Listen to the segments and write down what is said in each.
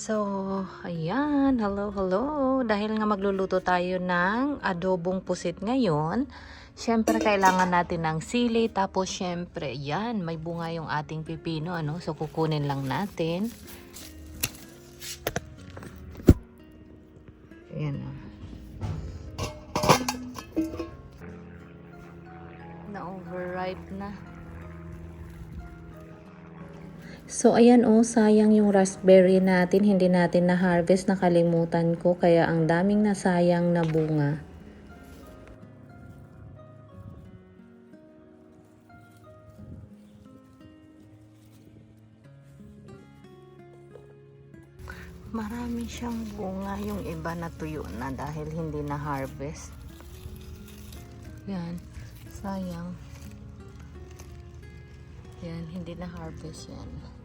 So, ayan. Hello, hello. Dahil nga magluluto tayo ng adobong pusit ngayon, syempre kailangan natin ng sili. Tapos syempre, yan, may bunga yung ating pipino. Ano? So, kukunin lang natin. Ayan. oh. Na-overripe na. So, ayan oh, sayang yung raspberry natin. Hindi natin na-harvest. Nakalimutan ko. Kaya ang daming nasayang na bunga. Marami siyang bunga. Yung iba na tuyo na dahil hindi na-harvest. Yan. Sayang. Yan, hindi na-harvest yan.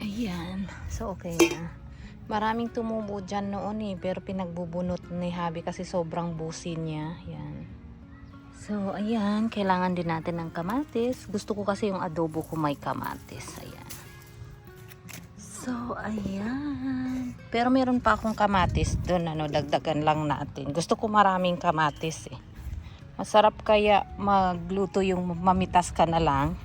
Ayan. So, okay na. Maraming tumubo dyan noon eh, pero pinagbubunot ni Habi kasi sobrang busi niya. Yan. So, ayan. Kailangan din natin ng kamatis. Gusto ko kasi yung adobo ko may kamatis. Ayan. So, ayan. Pero meron pa akong kamatis doon. Ano, dagdagan lang natin. Gusto ko maraming kamatis eh. Masarap kaya magluto yung mamitas ka na lang.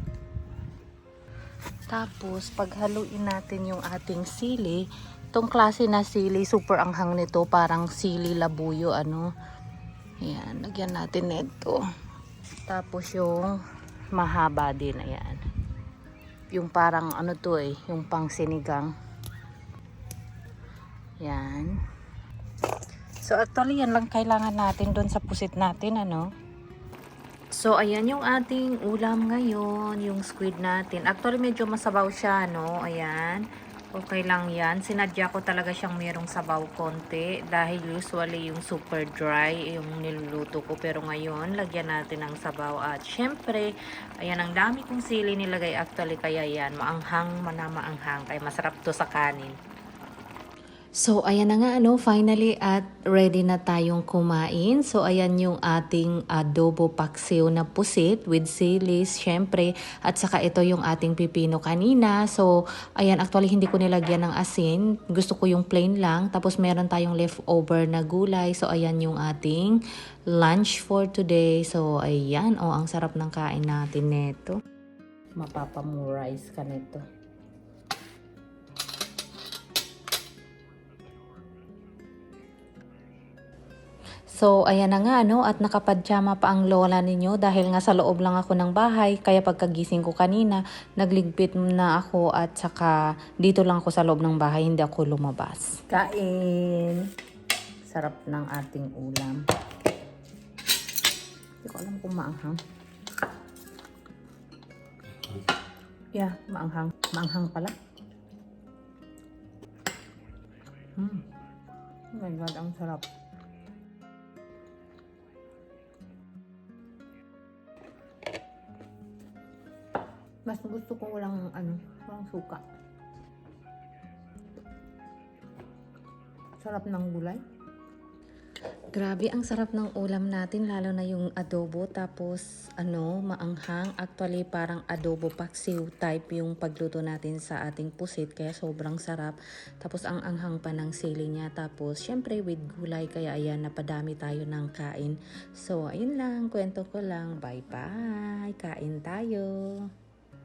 Tapos, paghaluin natin yung ating sili, itong klase na sili, super anghang nito, parang sili labuyo, ano. Ayan, lagyan natin nito. Tapos yung mahaba din, ayan. Yung parang ano to eh, yung pang sinigang. Yan. So actually yan lang kailangan natin doon sa pusit natin, ano. So, ayan yung ating ulam ngayon, yung squid natin. Actually, medyo masabaw siya, no? Ayan. Okay lang yan. Sinadya ko talaga siyang merong sabaw konti dahil usually yung super dry yung niluluto ko. Pero ngayon, lagyan natin ng sabaw. At syempre, ayan, ang dami kong sili nilagay actually. Kaya yan, maanghang, manamaanghang. Kaya masarap to sa kanin. So, ayan na nga, ano, finally at ready na tayong kumain. So, ayan yung ating adobo paksiw na pusit with silis, syempre. At saka ito yung ating pipino kanina. So, ayan, actually hindi ko nilagyan ng asin. Gusto ko yung plain lang. Tapos, meron tayong leftover na gulay. So, ayan yung ating lunch for today. So, ayan, oh, ang sarap ng kain natin neto. Mapapamurize ka nito. So, ayan na nga, no? At nakapadyama pa ang lola ninyo dahil nga sa loob lang ako ng bahay. Kaya pagkagising ko kanina, nagligpit na ako at saka dito lang ako sa loob ng bahay, hindi ako lumabas. Kain! Sarap ng ating ulam. Hindi ko alam kung maanghang. Yeah, maanghang. Maanghang pala. Hmm. Oh my God, ang sarap. Mas gusto ko walang ano, walang suka. Sarap ng gulay. Grabe, ang sarap ng ulam natin, lalo na yung adobo. Tapos, ano, maanghang. Actually, parang adobo paksiw type yung pagluto natin sa ating pusit. Kaya sobrang sarap. Tapos, ang anghang pa ng sili niya. Tapos, syempre, with gulay. Kaya, ayan, napadami tayo ng kain. So, ayun lang. Kwento ko lang. Bye-bye. Kain tayo.